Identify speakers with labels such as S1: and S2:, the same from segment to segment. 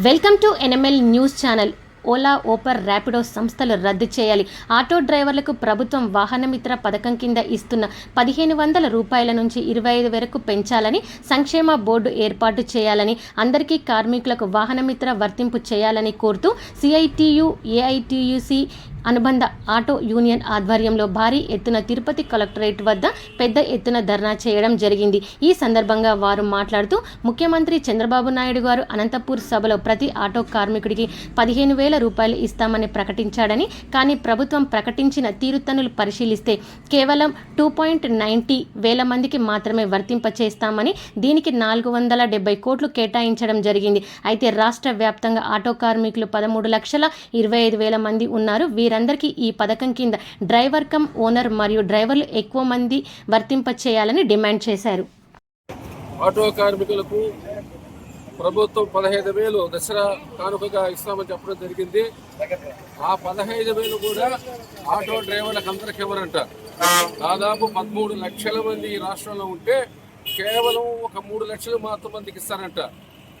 S1: welcome to NML news channel Ola ఓపర్ Rapido సంస్థలు రద్దు చేయాలి. ఆటో డ్రైవర్లకు ప్రభుత్వం వాహనమిత్ర పథకం కింద ఇస్తున్న పదిహేను వందల రూపాయల నుంచి ఇరవై ఐదు వరకు పెంచాలని సంక్షేమ బోర్డు ఏర్పాటు చేయాలని అందరికీ కార్మికులకు వాహనమిత్ర వర్తింపు చేయాలని కోరుతూ సిఐటియు ఏఐటియుసి అనుబంధ ఆటో యూనియన్ ఆధ్వర్యంలో భారీ ఎత్తున తిరుపతి కలెక్టరేట్ వద్ద పెద్ద ఎత్తున ధర్నా చేయడం జరిగింది. ఈ సందర్భంగా వారు మాట్లాడుతూ ముఖ్యమంత్రి చంద్రబాబు నాయుడు గారు అనంతపూర్ సభలో ప్రతి ఆటో కార్మికుడికి పదిహేను వేల రూపాయలు ఇస్తామని ప్రకటించాడని కానీ ప్రభుత్వం ప్రకటించిన తీరుతన్నులు పరిశీలిస్తే కేవలం టూ పాయింట్ నైంటీ వేల మందికి మాత్రమే వర్తింపచేస్తామని దీనికి నాలుగు వందల డెబ్బై కోట్లు కేటాయించడం జరిగింది. అయితే రాష్ట్ర వ్యాప్తంగా ఆటో కార్మికులు పదమూడు లక్షల ఇరవై ఐదు వేల మంది ఉన్నారు. వీరందరికీ ఈ పథకం కింద డ్రైవర్ కమ్ ఓనర్ మరియు డ్రైవర్లు ఎక్కువ మంది వర్తింపచేయాలని డిమాండ్ చేశారు.
S2: ఆటో కార్మికులకు ప్రభుత్వం పదహైదు వేలు దసరా కానుకగా ఇస్తామని చెప్పడం జరిగింది. ఆ పదహైదు వేలు కూడా ఆటో డ్రైవర్లకు అందరికి దాదాపు పదమూడు లక్షల మంది ఈ రాష్ట్రంలో ఉంటే కేవలం ఒక మూడు లక్షలు మాత్రం మందికి ఇస్తారంట.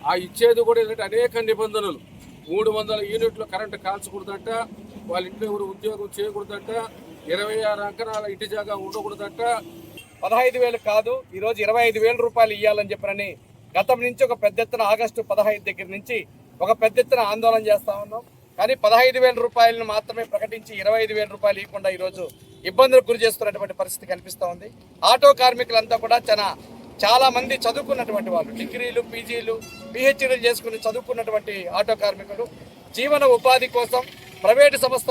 S2: ఆ ఇచ్చేది కూడా ఏంటంటే అనేక నిబంధనలు. మూడు వందల యూనిట్లు కరెంటు కాల్చకూడదంట వాళ్ళ ఇంట్లో ఎవరు ఉద్యోగం చేయకూడదంట ఇరవై ఆరు అంకణాల ఇంటి జాగా ఉండకూడదంట.
S3: పదహైదు వేలు కాదు ఈరోజు ఇరవై ఐదు వేల రూపాయలు ఇవ్వాలని చెప్పనని గతం నుంచి ఒక పెద్ద ఎత్తున ఆగస్టు పదహైదు దగ్గర నుంచి ఒక పెద్ద ఎత్తున ఆందోళన చేస్తా ఉన్నాం. కానీ పదహైదు వేల రూపాయలను మాత్రమే ప్రకటించి ఇరవై ఐదు వేల రూపాయలు ఇవ్వకుండా ఈరోజు ఇబ్బందులకు గురి చేస్తున్నటువంటి పరిస్థితి కనిపిస్తూ ఉంది. ఆటో కార్మికులంతా కూడా చాలా చాలా మంది చదువుకున్నటువంటి వాళ్ళు డిగ్రీలు పీజీలు పిహెచ్డీలు చేసుకుని చదువుకున్నటువంటి ఆటో కార్మికులు. జీవన ఉపాధి కోసం ప్రైవేటు సంస్థ